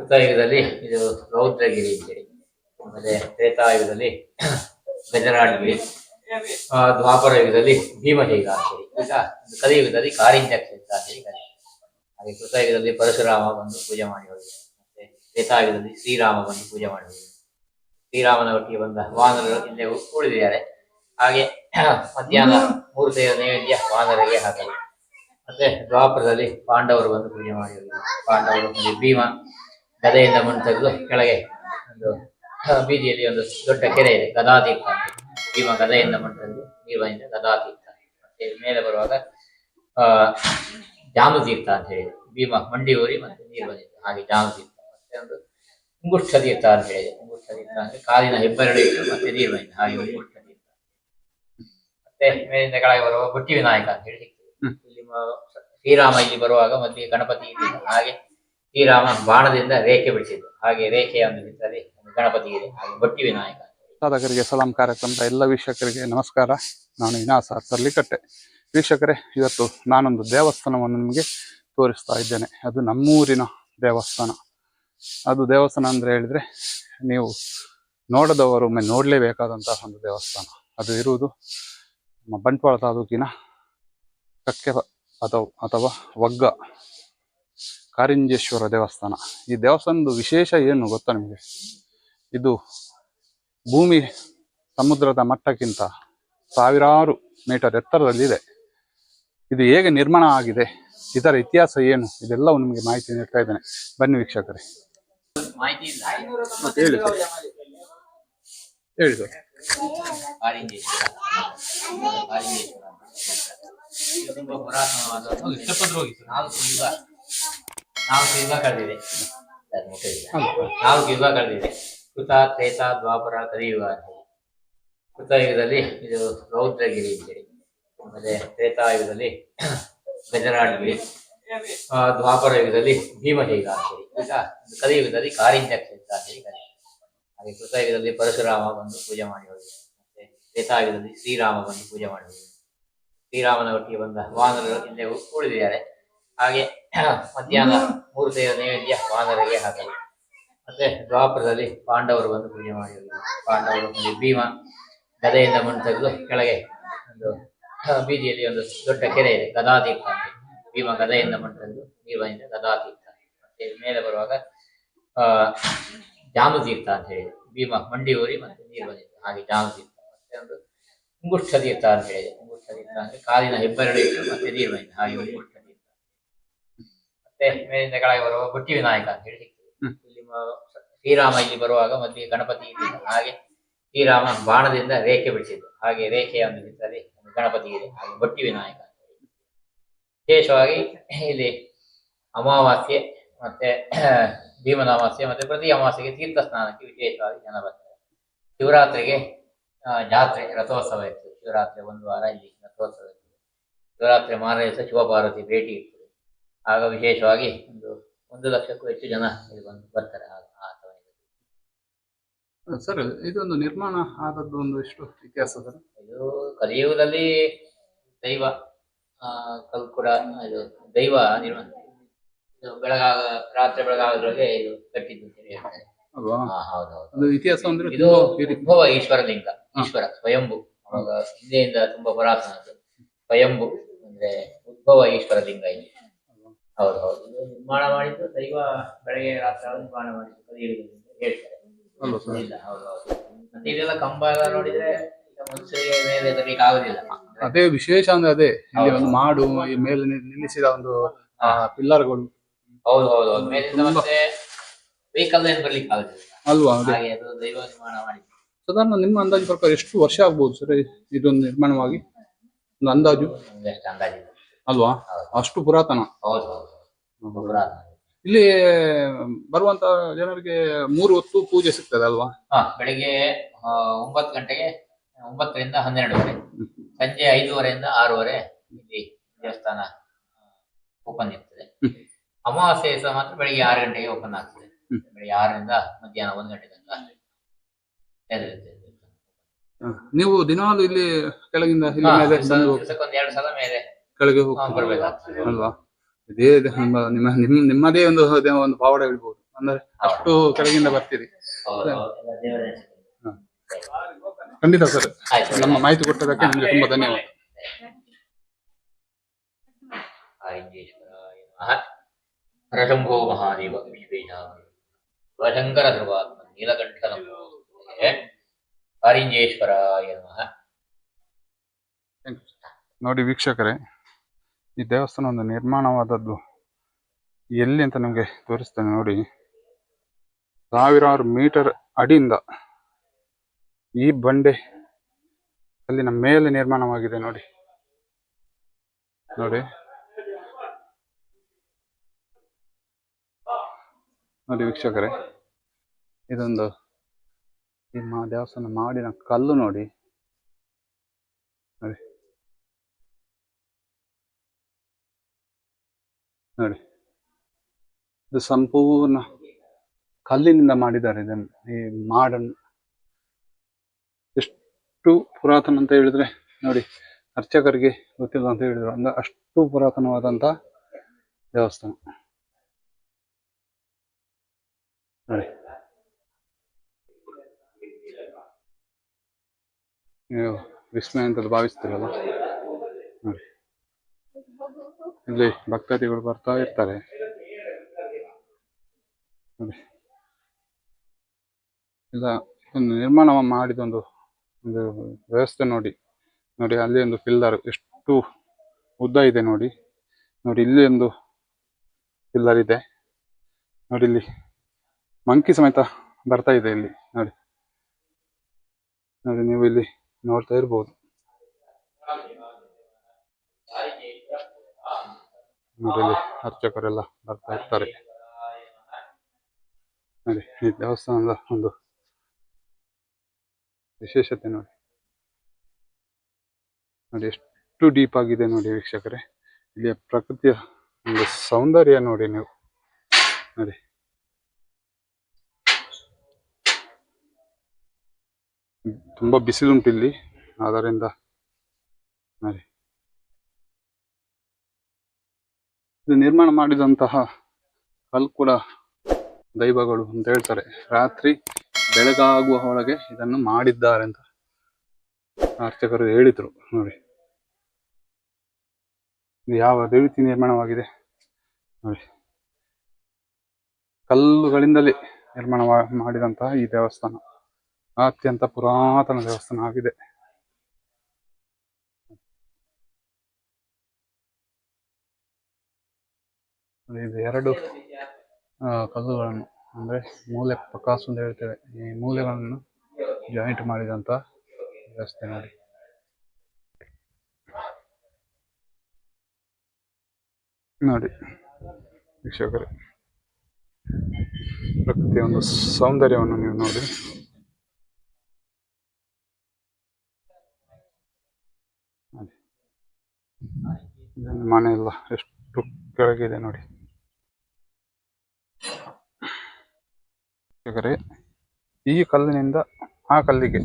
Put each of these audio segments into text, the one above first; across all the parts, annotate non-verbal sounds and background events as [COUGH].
ಕೃತಯುಗದಲ್ಲಿ ಇದು ರೌದ್ರಗಿರಿ ಇದೆ. ಆಮೇಲೆ ತ್ರೇತಾಯುಗದಲ್ಲಿ ಗಜರಾಡಗಿರಿ ಆ, ದ್ವಾಪರ ಯುಗದಲ್ಲಿ ಭೀಮಶೈಲ ಅಂತೇಳಿ ಈಗ ಕಲಿಯುಗದಲ್ಲಿ ಕಾರಿಂಜ ಕ್ಷೇತ್ರ ಅಂತೇಳಿ ಹಾಗೆ ಕೃತಯುಗದಲ್ಲಿ ಪರಶುರಾಮ ಬಂದು ಪೂಜೆ ಮಾಡಿ ಹೋಗಿದ್ದಾರೆ ಮತ್ತೆ ತ್ರೇತಾಯುಗದಲ್ಲಿ ಶ್ರೀರಾಮ ಬಂದು ಪೂಜೆ ಮಾಡಿ ಹೋಗಿದ್ದಾರೆ ಶ್ರೀರಾಮನ ಒಟ್ಟಿಗೆ ಬಂದ ವಾನರರು ಇಲ್ಲೇ ಉಳಿದಿದ್ದಾರೆ ಹಾಗೆ ಮಧ್ಯಾಹ್ನ ಮೂರು ಸೇರ ನೈವೇದ್ಯ ವಾನರಿಗೆ ಹಾಕಲು. ಮತ್ತೆ ದ್ವಾಪರದಲ್ಲಿ ಪಾಂಡವರು ಬಂದು ಪೂಜೆ ಮಾಡಿ ಪಾಂಡವರು ಭೀಮ ಗದೆಯಿಂದ ಮಣ್ಣು ತೆಗೆದು ಕೆಳಗೆ ಒಂದು ಬೀದಿಯಲ್ಲಿ ಒಂದು ದೊಡ್ಡ ಕೆರೆ ಇದೆ ಗದಾತೀರ್ಥ ಭೀಮ ಗದೆಯಿಂದ ಮಣ್ಣು ತೆಗೆದು ನೀರು ಬಂದಿದೆ ಗದಾತೀರ್ಥ ಮತ್ತೆ ಮೇಲೆ ಬರುವಾಗ ಆ ಜಾಮು ತೀರ್ಥ ಅಂತ ಹೇಳಿದೆ ಭೀಮ ಮಂಡಿ ಊರಿ ಮತ್ತೆ ನೀರು ಬಂದಿತ್ತು ಹಾಗೆ ಜಾಮು ತೀರ್ಥ ಮತ್ತೆ ಒಂದು ಉಂಗುಷ್ಠ ತೀರ್ಥ ಅಂತ ಹೇಳಿದೆ ಉಂಗುಷ್ಠ ತೀರ್ಥ ಅಂದ್ರೆ ಕಾಲಿನ ಹೆಬ್ಬೆರಳು ಇಟ್ಟು ಮತ್ತೆ ನೀರು ಬಂದಿದೆ ಹಾಗೆ ಉಂಗುಷ್ಠ ತೀರ್ಥ ಮತ್ತೆ ಮೇಲಿಂದ ಕೆಳಗೆ ಬರುವ ಬುಟ್ಟಿ ವಿನಾಯಕ ಅಂತ ಹೇಳಿ ಸಿಗ್ತದೆ. ಇಲ್ಲಿ ಶ್ರೀರಾಮ ಇಲ್ಲಿ ಬರುವಾಗ ಮತ್ತೆ ಗಣಪತಿ ಹಾಗೆ ಶ್ರೀರಾಮ ಬಾಣದಿಂದ ರೇಖೆ ಬಿಡಿಸಿದ್ದು. ಹಾಗೆ ರೇಖೆಯ ಒಂದು ಚಿತ್ರದಲ್ಲಿ ಒಂದು ಗಣಪತಿ ಇದೆ, ಹಾಗೆ ಬಟ್ಟಿ ವಿನಾಯಕ. ಸಾಧಕರಿಗೆ ಸಲಾಂ ಕಾರ್ಯಕ್ರಮದ ಎಲ್ಲ ವೀಕ್ಷಕರಿಗೆ ನಮಸ್ಕಾರ. ನಾನು ಇನಾಸ ಸರ್ಲಿಕಟ್ಟೆ ವೀಕ್ಷಕರೇ, ಇವತ್ತು ನಾನೊಂದು ದೇವಸ್ಥಾನವನ್ನು ನಿಮಗೆ ತೋರಿಸ್ತಾ ಇದ್ದೇನೆ. ಅದು ನಮ್ಮೂರಿನ ದೇವಸ್ಥಾನ. ಅದು ದೇವಸ್ಥಾನ ಅಂದ್ರೆ ಹೇಳಿದ್ರೆ ನೀವು ನೋಡದವರು ಒಮ್ಮೆ ನೋಡಲೇಬೇಕಾದಂತಹ ಒಂದು ದೇವಸ್ಥಾನ. ಅದು ಇರುವುದು ನಮ್ಮ ಬಂಟ್ವಾಳ ತಾಲೂಕಿನ ಕಕ್ಕೆ ಅಥವಾ ಅಥವಾ ಒಗ್ಗ ಕಾರಿಂಜೇಶ್ವರ ದೇವಸ್ಥಾನ. ಈ ದೇವಸ್ಥಾನದ ವಿಶೇಷ ಏನು ಗೊತ್ತಾ ನಿಮಗೆ? ಇದು ಭೂಮಿ ಸಮುದ್ರದ ಮಟ್ಟಕ್ಕಿಂತ ಸಾವಿರಾರು ಮೀಟರ್ ಎತ್ತರದಲ್ಲಿದೆ ಇದು. ಹೇಗೆ ನಿರ್ಮಾಣ ಆಗಿದೆ? ಇದರ ಇತಿಹಾಸ ಏನು? ಇದೆಲ್ಲವೂ ನಿಮಗೆ ಮಾಹಿತಿ ನೀಡ್ತಾ ಇದ್ದೇನೆ. ಬನ್ನಿ ವೀಕ್ಷಕರೇ. ಹೇಳಿ ಸರ್. ಹೇಳಿ ಸರ್. ತುಂಬಾ ಪುರಾತನವಾದ ನಾಲ್ಕು ಯುಗ ಕಳೆದಿದೆ ನಾವು ಯುಗ ಕಳೆದಿದೆ ಕೃತ ತ್ರೇತ ದ್ವಾಪರ ಕಲಿಯುಗ ಕೃತ ಯುಗದಲ್ಲಿ ಕೃತಯುಗದಲ್ಲಿ ಇದು ರೌದ್ರಗಿರಿ ಅಂತೇಳಿ ಆಮೇಲೆ ತ್ರೇತಾಯುಗದಲ್ಲಿ ಗಜರಾಡಗಿರಿ ಆ, ದ್ವಾಪರ ಯುಗದಲ್ಲಿ ಭೀಮಶೈಲ ಅಂತೇಳಿ ಈಗ ಕಲಿಯುಗದಲ್ಲಿ ಕಾರಿಂಜ ಕ್ಷೇತ್ರ ಅಂತೇಳಿ ಹಾಗೆ ಕೃತಯುಗದಲ್ಲಿ ಪರಶುರಾಮ ಬಂದು ಪೂಜೆ ಮಾಡಿ ಮತ್ತೆ ತ್ರೇತಾಯುಗದಲ್ಲಿ ಶ್ರೀರಾಮ ಬಂದು ಪೂಜೆ ಮಾಡಿ ಶ್ರೀರಾಮನ ಒಟ್ಟಿಗೆ ಬಂದ ವಾಹನಗಳು ಇಲ್ಲೇ ಉಳಿದಿದ್ದಾರೆ. ಹಾಗೆ ಮಧ್ಯಾಹ್ನ ಮೂರು ಸೇರ ನೈವೇದ್ಯ ವಾನರಿಗೆ ಹಾಕಲು. ಮತ್ತೆ ದ್ವಾಪುರದಲ್ಲಿ ಪಾಂಡವರು ಬಂದು ಪೂಜೆ ಮಾಡಿದ್ರು. ಪಾಂಡವರು ಭೀಮ ಗದೆಯಿಂದ ಮಣ್ಣು ತೆಗೆದು ಕೆಳಗೆ ಒಂದು ಬೀದಿಯಲ್ಲಿ ಒಂದು ದೊಡ್ಡ ಕೆರೆ ಇದೆ, ಗದಾತೀರ್ಥ ಅಂತ. ಭೀಮ ಗದೆಯಿಂದ ಮಣ್ಣು ತೆಗೆದು ನೀರು ಬಂದಿದೆ ಗದಾತೀರ್ಥ ಮತ್ತೆ ಮೇಲೆ ಬರುವಾಗ, ಆ ಜಾಮು ತೀರ್ಥ ಅಂತ ಹೇಳಿದೆ ಭೀಮ ಮಂಡಿ ಊರಿ ಮತ್ತೆ ನೀರು ಬಂದಿದೆ. ಹಾಗೆ ಜಾಮು ತೀರ್ಥ ಮತ್ತೆ ಒಂದು ಮುಂಗುಷ್ಠ ತೀರ್ಥ ಅಂತ ಹೇಳಿದೆ. ಮುಂಗುಷ್ಠ ತೀರ್ಥ ಅಂದ್ರೆ ಕಾಲಿನ ಹೆಬ್ಬೆರಳು ಇತ್ತು ಮತ್ತೆ ನೀರು ಬಂದಿದೆ ಹಾಗೆ ಮೇಲಿಂದ ಕೆಳಗೆ ಬರುವ ಬುಟ್ಟಿ ವಿನಾಯಕ ಅಂತ ಹೇಳಿ ಸಿಗ್ತದೆ. ಇಲ್ಲಿ ಮ- ಶ್ರೀರಾಮ ಇಲ್ಲಿ ಬರುವಾಗ ಮೊದಲಿಗೆ ಗಣಪತಿ ಇದ್ದಿದ್ದ ಹಾಗೆ ಶ್ರೀರಾಮ ಬಾಣದಿಂದ ರೇಖೆ ಬಿಡಿಸಿದ್ದು. ಹಾಗೆ ರೇಖೆಯ ಒಂದು ಚಿತ್ರದಲ್ಲಿ ಒಂದು ಗಣಪತಿ ಇದೆ. ಹಾಗೆ ಬಟ್ಟಿ ವಿನಾಯಕ ಅಂತ ಹೇಳಿ. ವಿಶೇಷವಾಗಿ ಇಲ್ಲಿ ಅಮಾವಾಸ್ಯೆ ಮತ್ತೆ [CLEARS THROAT] ಭೀಮನ ಅಮಾವಾಸ್ಯೆ ಮತ್ತೆ ಪ್ರತಿ ಅಮಾವಾಸ್ಯೆಗೆ ತೀರ್ಥ ಸ್ನಾನಕ್ಕೆ ವಿಶೇಷವಾಗಿ ಜನ ಬರ್ತಾರೆ. ಶಿವರಾತ್ರಿಗೆ ಆ, ಜಾತ್ರೆ ರಥೋತ್ಸವ ಇತ್ತು ಶಿವರಾತ್ರಿ ಒಂದು ವಾರ ಇಲ್ಲಿ ರಥೋತ್ಸವ ಇತ್ತು ಶಿವರಾತ್ರಿ ಮಾರನೇ ದಿವಸ ಶಿವಪಾರ್ವತಿ ಭೇಟಿ ಇರ್ತದೆ. ಆಗ ವಿಶೇಷವಾಗಿ ಒಂದು ಒಂದು ಲಕ್ಷಕ್ಕೂ ಹೆಚ್ಚು ಜನ ಇಲ್ಲಿ ಬಂದು ಬರ್ತಾರೆ ಆ ಆ ಸಮಯದಲ್ಲಿ. ಸರ್ ಇದೊಂದು ನಿರ್ಮಾಣ ಆದದ್ದು ಒಂದು ಎಷ್ಟು ಇತಿಹಾಸ ಸರ್? ಇದು ಕಲಿಯುಗದಲ್ಲಿ ದೈವ ಆ, ಕಲ್ಕುಡ ಇದು ದೈವ ನಿರ್ಮಾಣ. ಇದು ಬೆಳಗಾಗ ರಾತ್ರಿ ಬೆಳಗಾಗದ್ರೊಳಗೆ ಇದು ಕಟ್ಟಿದ್ದು ಅಂತ ಹೇಳಿ ಹೇಳ್ತಾರೆ. ಅಲ್ವಾ? ಹಾ ಹೌದು ಹೌದು. ಅದು ಇತಿಹಾಸ ಅಂದ್ರೆ ಇದು ತುಂಬಾ ಹಿರಿ- ಉದ್ಭವ ಈಶ್ವರ ಲಿಂಗ ಈಶ್ವರ ಸ್ವಯಂಭು. ಅವಾಗ ಹಿಂದೆಯಿಂದ ತುಂಬಾ ಪುರಾತನದ್ದು ಸ್ವಯಂಭು ಅಂದ್ರೆ ಉದ್ಭವ ಈಶ್ವರ ಲಿಂಗ ಇಲ್ಲಿ. ಹೌದು ಹೌದು. ನಿರ್ಮಾಣ ಮಾಡಿದ್ದು ದೈವ ಬೆಳಗ್ಗೆ ರಾತ್ರಿ ಮಾಡ ಮಾಡಿದ್ದು ಅಂತ ಹೇಳ್ತಾರೆ. ಇಲ್ಲ ಹೌದು ಹೌದು. ಮತ್ತೆ ಇದೆಲ್ಲ ಕಂಬ ಎಲ್ಲ ನೋಡಿದ್ರೆ ಈಗ ಮನುಷ್ಯರಿಗೆ ಮೇಲೆ ಆಗುದಿಲ್ಲ. ಅದೇ ವಿಶೇಷ ಅಂದ್ರೆ ಅದೇ ಇಲ್ಲಿ ಒಂದು ಮಾಡು ಈ ಮೇಲೆ ನಿ- ನಿಲ್ಲಿಸಿದ ಒಂದು ಪಿಲ್ಲರ್ಗಳು. ಹೌದು ಹೌದು ಹೌದು. ಮೇಲಿಂದ ಮತ್ತೆ ವೆಹಿಕಲ್ ಏನು ಬರ್ಲಿಕ್ಕೆ ಆಗುದಿಲ್ಲ. ಅಲ್ವಾ ಅದೇ. ಹಾಗೆ ಅದು ದೈವ ನಿರ್ಮಾಣ ಮಾಡಿ ಸಾಧಾರಣ ನಿಮ್ಮ ಅಂದಾಜು ಪ್ರಕಾರ ಎಷ್ಟು ವರ್ಷ ಆಗ್ಬೋದು ಸರ್ ಇದೊಂದು ನಿರ್ಮಾಣವಾಗಿ? ಒಂದು ಅಂದಾಜು? ಅಂದಾಜಿಲ್ಲ ಅಲ್ವಾ? ಹೌದು. ಅಷ್ಟು ಪುರಾತನ. ಹೌದು ಹೌದು. ಇಲ್ಲಿ ಬರುವಂತ ಜನರಿಗೆ ಮೂರು ಹೊತ್ತು ಪೂಜೆ ಸಿಗ್ತದೆ ಅಲ್ವಾ? ಹಾ ಬೆಳಿಗ್ಗೆ ಒಂಬತ್ತು ಗಂಟೆಗೆ ಒಂಬತ್ತರಿಂದ ಹನ್ನೆರಡುವರೆ. ಸಂಜೆ ಐದೂವರೆಯಿಂದ ಆರೂವರೆ ಇಲ್ಲಿ ದೇವಸ್ಥಾನ ಓಪನ್ ಇರ್ತದೆ. ಅಮಾವಾಸ್ಯ ಸಹ ಮಾತ್ರ ಬೆಳಿಗ್ಗೆ ಆರು ಗಂಟೆಗೆ ಓಪನ್ ಆಗ್ತದೆ. ಬೆಳಿಗ್ಗೆ ಆರರಿಂದ ಮಧ್ಯಾಹ್ನ ಒಂದು ಗಂಟೆ ತನಕ. ನೀವು ದಿನಾಲು ಇಲ್ಲಿ ಕೆಳಗಿಂದ ಇಲ್ಲಿ ಮೇಲೆ ಬಂದು ಎರಡು ಸಲ ಮೇಲೆ ಕೆಳಗೆ ಹೋಗಿ ಬರ್ಬೇಕಾಗ್ತದೆ. ಅಲ್ವಾ? ಇದೇ ನಿಮ್ಮ ನಿಮ್ಮ ನಿಮ್- ನಿಮ್ಮದೇ ಒಂದು ಒಂದು ಪಾವಡ ಹೇಳ್ಬೋದು. ಅಂದ್ರೆ ಅಷ್ಟು ಕೆಳಗಿಂದ ಬರ್ತೀರಿ. ಹೌದು, ಹೌದು. ದೇವರ ಹೆಸರು. ಖಂಡಿತ ಸರ್. ಆಯ್ತು. ನಮ್ಮ ಮಾಹಿತಿ ಕೊಟ್ಟದಕ್ಕೆ ನಿಮಗೆ ತುಂಬಾ ಧನ್ಯವಾದ. ಆಲಿಂಗೇಶ್ವರಾಯ ನಮಃ. ಹರಶಂಭೋ ಮಹಾದೇವ ವಿಶ್ವೇಶ ಶಿವಶಂಕರ ಧ್ರುವಾತ್ಮ ನೀಲಕಂಠ ನಮಃ. ನೋಡಿ ವೀಕ್ಷಕರೇ ಈ ದೇವಸ್ಥಾನ ಒಂದು ನಿರ್ಮಾಣವಾದದ್ದು. ಎಲ್ಲಿ ಅಂತ ನಿಮಗೆ ತೋರಿಸ್ತೇನೆ ನೋಡಿ. ಸಾವಿರಾರು ಮೀಟರ್ ಅಡಿಯಿಂದ ಈ ಬಂಡೆ ಅಲ್ಲಿನ ಮೇಲೆ ನಿರ್ಮಾಣವಾಗಿದೆ ನೋಡಿ. ನೋಡಿ. ನೋಡಿ ವೀಕ್ಷಕರೇ, ಇದೊಂದು ಈ ಮಾ ದೇವಸ್ಥಾನ ಮಾಡಿನ ಕಲ್ಲು ನೋಡಿ. ನೋಡಿ. ನೋಡಿ. ಇದು ಸಂಪೂರ್ಣ ಕಲ್ಲಿನಿಂದ ಮಾಡಿದ್ದಾರೆ ಇದನ್ನು. ಈ ಮಾಡನ್ ಎಷ್ಟು ಪುರಾತನ ಅಂತ ಹೇಳಿದ್ರೆ, ನೋಡಿ, ಅರ್ಚಕರಿಗೆ ಗೊತ್ತಿಲ್ಲ ಅಂತ ಹೇಳಿದ್ರು. ಅಂದ್ರೆ ಅಷ್ಟು ಪುರಾತನವಾದಂತ ದೇವಸ್ಥಾನ. ನೋಡಿ. ನೀವು ವಿಸ್ಮಯ ಅಂತ ಭಾವಿಸ್ತೀರಲ್ಲ. ಇಲ್ಲಿ ಭಕ್ತಾದಿಗಳು ಬರ್ತಾ ಇರ್ತಾರೆ. ನೋಡಿ ಇಲ್ಲ ಒಂದು ನಿರ್ಮಾಣ ಮಾಡಿದೊಂದು, ಒಂದು ವ್ಯವಸ್ಥೆ ನೋಡಿ. ನೋಡಿ, ಅಲ್ಲಿ ಒಂದು ಪಿಲ್ಲರ್ ಎಷ್ಟು ಉದ್ದ ಇದೆ ನೋಡಿ. ನೋಡಿ, ಇಲ್ಲಿ ಒಂದು ಪಿಲ್ಲರ್ ಇದೆ. ನೋಡಿ, ಇಲ್ಲಿ ಮಂಕಿ ಸಮೇತ ಬರ್ತಾ ಇದೆ ಇಲ್ಲಿ, ನೋಡಿ. ನೋಡಿ, ನೀವು ಇಲ್ಲಿ ನೋಡ್ತಾ ಇರ್ಬೋದು. ಇಲ್ಲಿ ಅರ್ಚಕರೆಲ್ಲ ಬರ್ತಾ ಇರ್ತಾರೆ. ನೋಡಿ, ಈ ದೇವಸ್ಥಾನದ ಒಂದು ವಿಶೇಷತೆ ನೋಡಿ. ನೋಡಿ, ಎಷ್ಟು ಡೀಪ್ ಆಗಿದೆ ನೋಡಿ ವೀಕ್ಷಕರೇ. ಇಲ್ಲಿಯ ಪ್ರಕೃತಿಯ ಒಂದು ಸೌಂದರ್ಯ ನೋಡಿ ನೀವು. ನೋಡಿ. ತುಂಬಾ ಬಿಸಿಲುಂಟು ಇಲ್ಲಿ. ಆದ್ದರಿಂದ ನೋಡಿ. ಇದು ನಿರ್ಮಾಣ ಮಾಡಿದಂತಹ ಕಲ್ಲು ಕೂಡ ದೈವಗಳು ಅಂತ ಹೇಳ್ತಾರೆ. ರಾತ್ರಿ ಬೆಳಗಾಗುವ ಒಳಗೆ ಇದನ್ನು ಮಾಡಿದ್ದಾರೆ ಅಂತ ಅರ್ಚಕರು ಹೇಳಿದ್ರು ನೋಡಿ. ಯಾವ ರೀತಿ ನಿರ್ಮಾಣವಾಗಿದೆ ನೋಡಿ. ಕಲ್ಲುಗಳಿಂದಲೇ ನಿರ್ಮಾಣ ಮಾಡಿದಂತಹ ಈ ದೇವಸ್ಥಾನ. ಅತ್ಯಂತ ಪುರಾತನ ದೇವಸ್ಥಾನ ಆಗಿದೆ. ಇದು ಎರಡು ಕಲ್ಲುಗಳನ್ನು, ಅಂದ್ರೆ ಮೂಲೆ ಪ್ರಕಾಶ್ ಅಂತ ಹೇಳ್ತೇವೆ. ಈ ಮೂಲೆಗಳನ್ನು ಜಾಯಿಂಟ್ ಮಾಡಿದಂತ ವ್ಯವಸ್ಥೆ ನೋಡಿ. ನೋಡಿ ವೀಕ್ಷಕರೇ, ಪ್ರಕೃತಿಯ ಒಂದು ಸೌಂದರ್ಯವನ್ನು ನೀವು ನೋಡಿ. ಮನೆ ಎಲ್ಲ ಎಷ್ಟು ಕೆಳಗಿದೆ ನೋಡಿ. ವೀಕ್ಷಕರೇ ಈ ಕಲ್ಲಿನಿಂದ ಆ ಕಲ್ಲಿಗೆ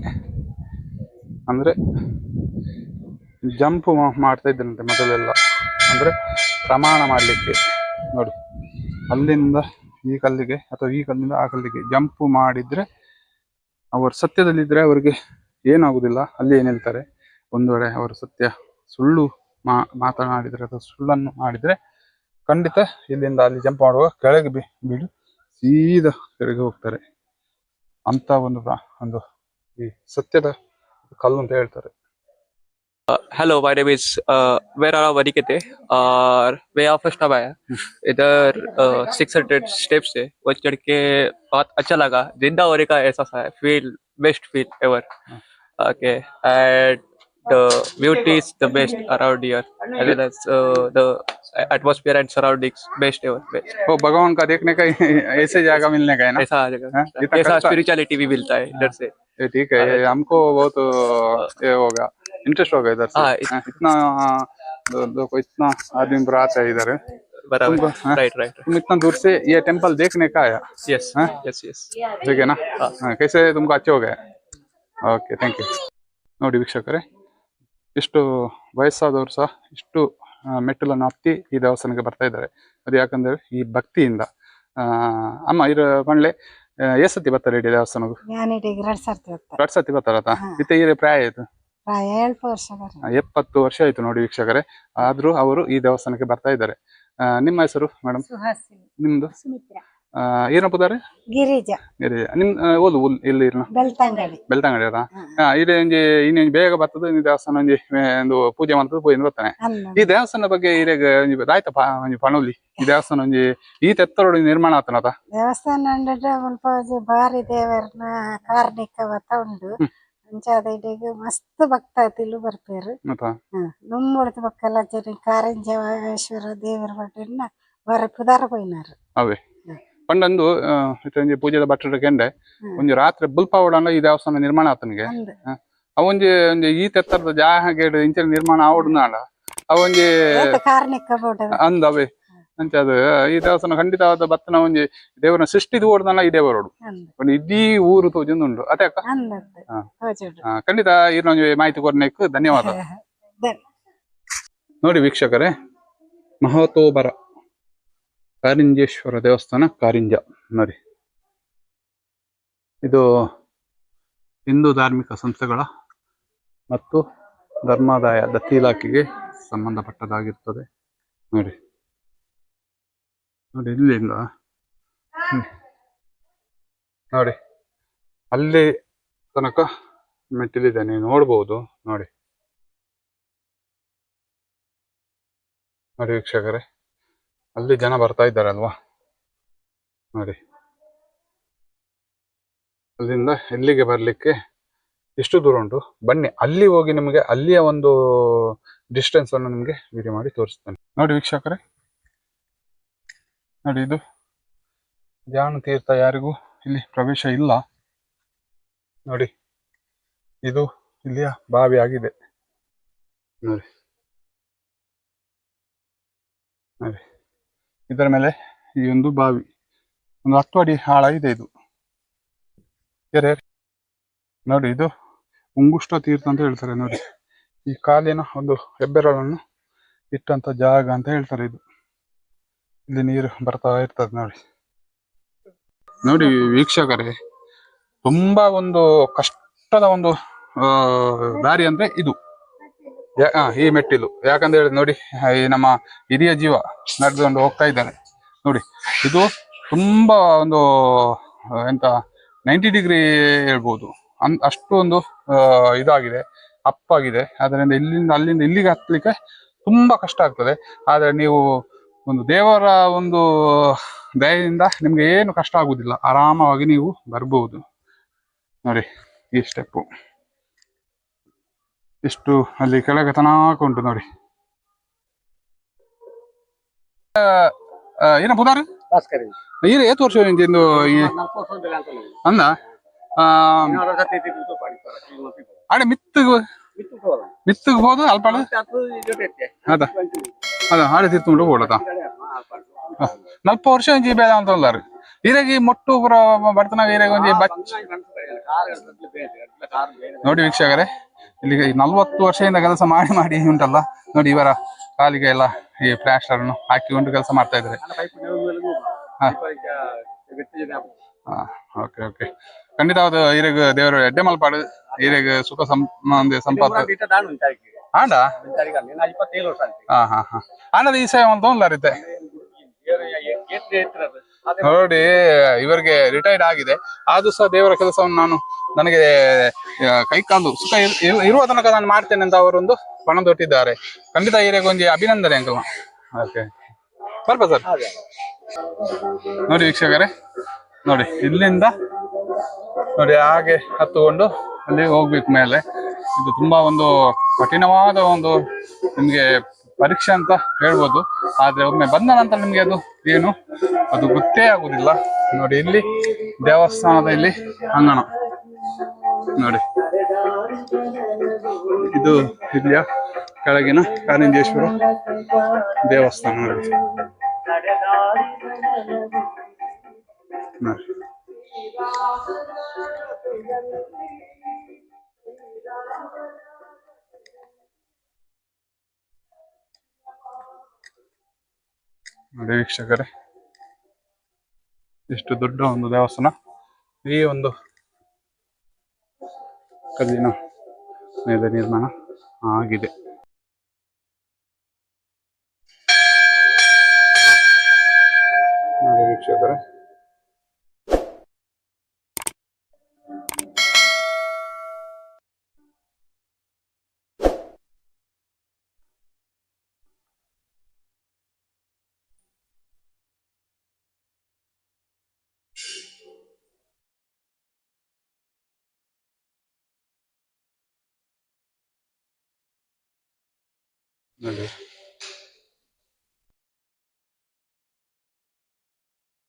ಅಂದ್ರೆ ಜಂಪ್ ಮಾಡ್ತಾ ಇದ್ದಂತೆ ಮೊದಲೆಲ್ಲ. ಅಂದ್ರೆ ಪ್ರಮಾಣ ಮಾಡಲಿಕ್ಕೆ. ನೋಡಿ, ಅಲ್ಲಿಂದ ಈ ಕಲ್ಲಿಗೆ ಅಥವಾ ಈ ಕಲ್ಲಿಂದ ಆ ಕಲ್ಲಿಗೆ ಜಂಪ್ ಮಾಡಿದ್ರೆ ಅವರು ಸತ್ಯದಲ್ಲಿದ್ದರೆ ಅವರಿಗೆ ಏನಾಗುದಿಲ್ಲ ಅಲ್ಲಿ ಏನ್ ಹೇಳ್ತಾರೆ? ಒಂದು ವೇಳೆ ಅವರು ಸತ್ಯ ಸುಳ್ಳು ಮಾ ಮಾತನಾಡಿದ್ರೆ ಅಥವಾ ಸುಳ್ಳನ್ನು ಮಾಡಿದ್ರೆ ಖಂಡಿತ ಇಲ್ಲಿಂದ ಅಲ್ಲಿ ಜಂಪ್ ಮಾಡುವಾಗ ಕೆಳಗೆ ಬಿ ಬೀಳು. ಸೀದಾ ಕೆಳಗೆ ಹೋಗ್ತಾರೆ ಅಂತ ಒಂದು ಪ್ರ- ಒಂದು ಈ ಸತ್ಯದ ಕಲ್ಲು ಅಂತ ಹೇಳ್ತಾರೆ हेलो माय नेम इज मेरा नाम अनिकेत है और मैं यहाँ फर्स्ट टाइम आया इधर सिक्स हंड्रेड स्टेप्स है वो चढ़ के बहुत अच्छा लगा जिंदा होने का एहसास आया feel best feel ever okay and the beauty is the best around here as well as uh, the atmosphere and surroundings best ever best ओ भगवान का देखने का ऐसे जगह मिलने का है ना ऐसा आ जाएगा हाँ, इतना ऐसा खर्चा- स्पिरिचुअलिटी भी मिलता है इधर से ये ठीक है ये हमको बहुत ये होगा इंटरेस्ट होगा इधर से हाँ, हाँ, इतना दो- देखो इतना आदमी पर आता है इधर बराबर तुमको- हाँ। राइट राइट तुम इतना दूर से ये टेम्पल देखने का आया यस हाँ? यस यस ठीक है ना हाँ, कैसे तुमको अच्छे हो गए ಓಕೆ ಥ್ಯಾಂಕ್ ಯು ನೋಡಿ ವೀಕ್ಷಕರೇ ಇಷ್ಟು ವಯಸ್ಸಾದವರು ಸಹ ಇಷ್ಟು ಮೆಟ್ಟಲನ್ನು ಹತ್ತಿ ಈ ದೇವಸ್ಥಾನಕ್ಕೆ ಬರ್ತಾ ಇದ್ದಾರೆ. ಅದು ಯಾಕಂದ್ರೆ ಈ ಭಕ್ತಿಯಿಂದ. ಅಮ್ಮ ಇರ ಮಳೆ ಎಷ್ಟೊತ್ತಿ ಬರ್ತಾರೆ ಇಡೀ ದೇವಸ್ಥಾನಕ್ಕೆ? ನಾನಿಡೀಗೆ ಪ್ರಾಯ ಆಯ್ತು? ಎಪ್ಪತ್ತು ವರ್ಷ ಆಯ್ತು ನೋಡಿ ವೀಕ್ಷಕರೇ. ಆದ್ರೂ ಅವರು ಈ ದೇವಸ್ಥಾನಕ್ಕೆ ಬರ್ತಾ ಇದ್ದಾರೆ. ನಿಮ್ಮ ಹೆಸರು ಮೇಡಮ್ ನಿಮ್ದು? ಸುಮಿತ್ರ. ಏನಪ್ಪ ಪುದಾರೆ ಗಿರಿಜಾ. ನಿಮ್ ಆ, ಓದು ಉಲ್ ಇಲ್ಲಿ ಇರ್ನ? ಬೆಳ್ತಂಗಡಿ. ಬೆಳ್ತಂಗಡಿ ಹಾ. ಇದು ಒಂಜಿ ಇನ್ನೊಂದು ಬೇಗ ಬರ್ತದೆ ಈ ದೇವಸ್ಥಾನ ಒಂಜಿ ಆ, ಒಂದು ಪೂಜೆ ಮಾಡ್ತದೆ ಪೂಜೆ ಬರ್ತಾನೆ. ಈ ದೇವಸ್ಥಾನ ಬಗ್ಗೆ ಇರೇಗ ಒಂಜಿ ದಾಯ್ತ ಪಾ ಒಂಜಿ ಪಣೋಲಿ. ಈ ದೇವಸ್ಥಾನ ಒಂಜಿ ಈ ತೆತ್ತರೋಡು ನಿರ್ಮಾಣ ಆತನದ ದೇವಸ್ಥಾನ ಅಂದ್ರೆ ಮುಲ್ಪ ಒಂಜಿ ಬಾರಿ ದೇವರನ ಕಾರ್ಣಿಕ ಬತ್ತ ಉಂಡು ಅಂಚಾದ ಇಡೆಗ್ ಮಸ್ತ್ ಭಕ್ತಾತಿಲು ಬರ್ಪೇರು ಮತ್ತ? ನುಮ್ಮುಳದ ಪಕ್ಕಲ ಜನ ಕಾರಂಜೇಶ್ವರ ದೇವರ ಬಟ್ಟನ್ನ ಬರ ಪುದಾರ ಪೋಯಿನಾರು ಅವೇ. ಪಂಡಂದು ಇತ್ತೆ ಪೂಜೆದ ಭಟ್ರ ಕೆಂಡೆ ಒಂಜಿ ರಾತ್ರಿ ಬುಲ್ಪಾವಡಂಡ ಈ ದೇವಸ್ಥಾನ ನಿರ್ಮಾಣ ಆತನಿಗೆ ಅವಂಜಿ ಒಂಜಿ ಈ ತೆತ್ತರದ ಜಾಹಗೇಡ್ ಇಂಚಿನ ನಿರ್ಮಾಣ ಆವಡ್ನಾಳ ಅವೊಂಜಿ ಅಂದ ಅವೇ. ಅಂಚ ಅದು ಈ ದೇವಸ್ಥಾನ ಖಂಡಿತವಾದ ಬತ್ತನ ಒಂಜಿ ದೇವರ ಸೃಷ್ಟಿದು ಓಡ್ದಲ್ಲ ಈ ದೇವರೋಡು. ಒಂದು ಇಡೀ ಊರು ತೋಜೊಂದುಂಡು ಅದೇ ಅಕ್ಕ? ಖಂಡಿತ ಇನ್ನೊಂದು ಮಾಹಿತಿ ಕೊರ್ನೆಕ್ ಧನ್ಯವಾದ. [LAUGHS] ಧನ್ಯ. ನೋಡಿ ವೀಕ್ಷಕರೇ ಮಹತೋಬರ ಕಾರಿಂಜೇಶ್ವರ ದೇವಸ್ಥಾನ ಕಾರಿಂಜ. ನೋಡಿ. ಇದು ಹಿಂದೂ ಧಾರ್ಮಿಕ ಸಂಸ್ಥೆಗಳ ಮತ್ತು ಧರ್ಮಾದಾಯ, ದತ್ತಿ ಇಲಾಖೆಗೆ ಸಂಬಂಧಪಟ್ಟದಾಗಿರ್ತದೆ ನೋಡಿ. ನೋಡಿ, ಇಲ್ಲಿಂದ. ನೋಡಿ. ಅಲ್ಲಿ ತನಕ ಮೆಟ್ಟಿಲಿದೆ ನೀವು ನೋಡ್ಬೋದು. ನೋಡಿ. ನೋಡಿ, ವೀಕ್ಷಕರೇ. ಅಲ್ಲಿ ಜನ ಬರ್ತಾ ಇದ್ದಾರಲ್ವಾ? ನೋಡಿ. ಅಲ್ಲಿಂದ ಇಲ್ಲಿಗೆ ಬರ್ಲಿಕ್ಕೆ ಎಷ್ಟು ದೂರ ಉಂಟು. ಬನ್ನಿ, ಅಲ್ಲಿ ಹೋಗಿ ನಿಮಗೆ ಅಲ್ಲಿಯ ಒಂದು ಡಿಸ್ಟೆನ್ಸ್ ಅನ್ನು ನಿಮಗೆ ವಿಡಿಯೋ ಮಾಡಿ ತೋರಿಸ್ತೇನೆ. ನೋಡಿ ವೀಕ್ಷಕರೇ. ನೋಡಿ ಇದು. ಜಾನು ತೀರ್ಥ ಯಾರಿಗೂ ಇಲ್ಲಿ ಪ್ರವೇಶ ಇಲ್ಲ. ನೋಡಿ. ಇದು ಇಲ್ಲಿಯ ಬಾವಿ ಆಗಿದೆ. ನೋಡಿ. ನೋಡಿ. ಇದರ ಮೇಲೆ ಈ ಒಂದು ಬಾವಿ, ಒಂದು ಹತ್ತು ಅಡಿ ಆಳ ಇದೆ ಇದು. ಕೆರೆ ನೋಡಿ ಇದು ಉಂಗುಷ್ಟ ತೀರ್ಥ ಅಂತ ಹೇಳ್ತಾರೆ ನೋಡಿ. ಈ ಕಾಲಿನ ಒಂದು ಹೆಬ್ಬೆರಳನ್ನು ಇಟ್ಟಂತ ಜಾಗ ಅಂತ ಹೇಳ್ತಾರೆ ಇದು. ಇಲ್ಲಿ ನೀರು ಬರ್ತಾ ಇರ್ತದೆ ನೋಡಿ. ನೋಡಿ ವೀಕ್ಷಕರೇ, ತುಂಬಾ ಒಂದು ಕಷ್ಟದ ಒಂದು ದಾರಿ ಅಂದ್ರೆ ಇದು. ಈ ಮೆಟ್ಟಿಲು. ಯಾಕಂತ ಹೇಳಿದ್ರೆ ನೋಡಿ ಈ ನಮ್ಮ ಹಿರಿಯ ಜೀವ ನಡೆದುಕೊಂಡು ಹೋಗ್ತಾ ಇದ್ದಾನೆ ನೋಡಿ, ಇದು ತುಂಬಾ ಒಂದು ಎಂತ, ನೈಂಟಿ ಡಿಗ್ರಿ ಹೇಳ್ಬೋದು. ಅನ್ ಅಷ್ಟು ಒಂದು ಇದಾಗಿದೆ ಅಪ್ಪಾಗಿದೆ ಅದರಿಂದ ಇಲ್ಲಿಂದ, ಅಲ್ಲಿಂದ ಇಲ್ಲಿಗೆ ಹತ್ತಲಿಕ್ಕೆ ತುಂಬಾ ಕಷ್ಟ ಆಗ್ತದೆ. ಆದರೆ ನೀವು ಒಂದು ದೇವರ ಒಂದು ದಯದಿಂದ ನಿಮ್ಗೆ ಏನು ಕಷ್ಟ ಆಗುದಿಲ್ಲ. ಆರಾಮವಾಗಿ ನೀವು ಬರ್ಬೋದು. ನೋಡಿ, ಈ ಸ್ಟೆಪ್ಪು ಇಷ್ಟು ಅಲ್ಲಿ ಕೆಳಗೆ ತನಕ ಉಂಟು ನೋಡಿ ಏನ ಪುದಾರ್? ಈಗ ಏತ್ ವರ್ಷ ಇಲ್ಲ. ಅಂದ? ಅಡೆ ಮಿತ್ತ ಮಿತ್ತ ಮಿತ್ತಗ್ ಹೋದ. ಅಲ್ಪ ಅದು ಅದ ಆಡೆ ಆ ಪಾಡಿ. ನಲ್ಪ ವರ್ಷ ಒಂಜಿ ಬೇಡ ಅಂತ ಅಲ್ಲಾರು ಇರಾಗಿ ಮೊಟ್ಟು ಪುರ ಬರ್ತನಾಗ ಇರಾಗ ಒಂಜಿ. ನೋಡಿ ವೀಕ್ಷಕರೇ. ಇಲ್ಲಿ ನಲ್ವತ್ತು ವರ್ಷದಿಂದ ಕೆಲಸ ಮಾಡಿ ಮಾಡಿ ಉಂಟಲ್ಲ. ನೋಡಿ ಇವರ ಕಾಲಿಗೆ ಎಲ್ಲ ಈ ಪ್ಲಾಸ್ಟರ್ ಅನ್ನು ಹಾಕಿಕೊಂಡು ಕೆಲಸ ಮಾಡ್ತಾ ಇದ್ದಾರೆ. ಓಕೆ. ಓಕೆ ಓಕೆ ಖಂಡಿತವಾದ ಇರಾಗ ದೇವರು ಎಡ್ಡೆ ಮಲ್ಪಾಡು ಇರಾಗ ಸುಖ ಸಂಬಂಧ ಅದಕ್ಕೆ. ಆಂಡ. ಹಾ ಹಾ ಹಾ. ಈ ಸೇವೆ ಒಂದು ಒಂದ್ಲಾರಿತ್ತೆ ನೋಡಿ ಇವರಿಗೆ ರಿಟೈರ್ಡ್ ಆಗಿದೆ. ಆದ್ರೂ ಸಹ ದೇವರ ಕೆಲಸವನ್ನು ನಾನು ನನಗೆ ಕೈ ಕೈಕಾಲು ಸುಖ ಇರ್- ಇರುವ ತನಕ ನಾನು ಮಾಡ್ತೇನೆ ಅಂತ ಅವರೊಂದು ಪಣ ತೊಟ್ಟಿದ್ದಾರೆ. ಖಂಡಿತ ಒಂದು ಅಭಿನಂದನೆ ಅಂಕಲ್. ಓಕೆ. ಬರ್ಬ ಸರ್. ನೋಡಿ ವೀಕ್ಷಕರೇ ನೋಡಿ ಇಲ್ಲಿಂದ ನೋಡಿ ಹಾಗೆ ಹತ್ತುಕೊಂಡು ಅಲ್ಲಿ ಹೋಗ್ಬೇಕು ಮೇಲೆ. ಇದು ತುಂಬಾ ಒಂದು ಕಠಿಣವಾದ ಒಂದು ನಿಮ್ಗೆ ಪರೀಕ್ಷೆ ಅಂತ ಹೇಳ್ಬೋದು. ಆದ್ರೆ ಒಮ್ಮೆ ಬಂದ ನಂತರ ನಿಮಗೆ ಅದು ಏನು? ಅದು ಗೊತ್ತೇ ಆಗುವುದಿಲ್ಲ ನೋಡಿ, ಇಲ್ಲಿ ದೇವಸ್ಥಾನದ ಇಲ್ಲಿ ಅಂಗಣ. ನೋಡಿ. ಇದು ಇಲ್ಲಿಯ ಕೆಳಗಿನ ಕಾನಿಂದೇಶ್ವರ ದೇವಸ್ಥಾನ. ನೋಡಿ. ನೋಡಿ. ನೋಡಿ ವೀಕ್ಷಕರೇ. ಎಷ್ಟು ದೊಡ್ಡ ಒಂದು ದೇವಸ್ಥಾನ. ಈ ಒಂದು ಕಲ್ಲಿನ ಮೇಲೆ ನಿರ್ಮಾಣ ಆಗಿದೆ. ನೋಡಿ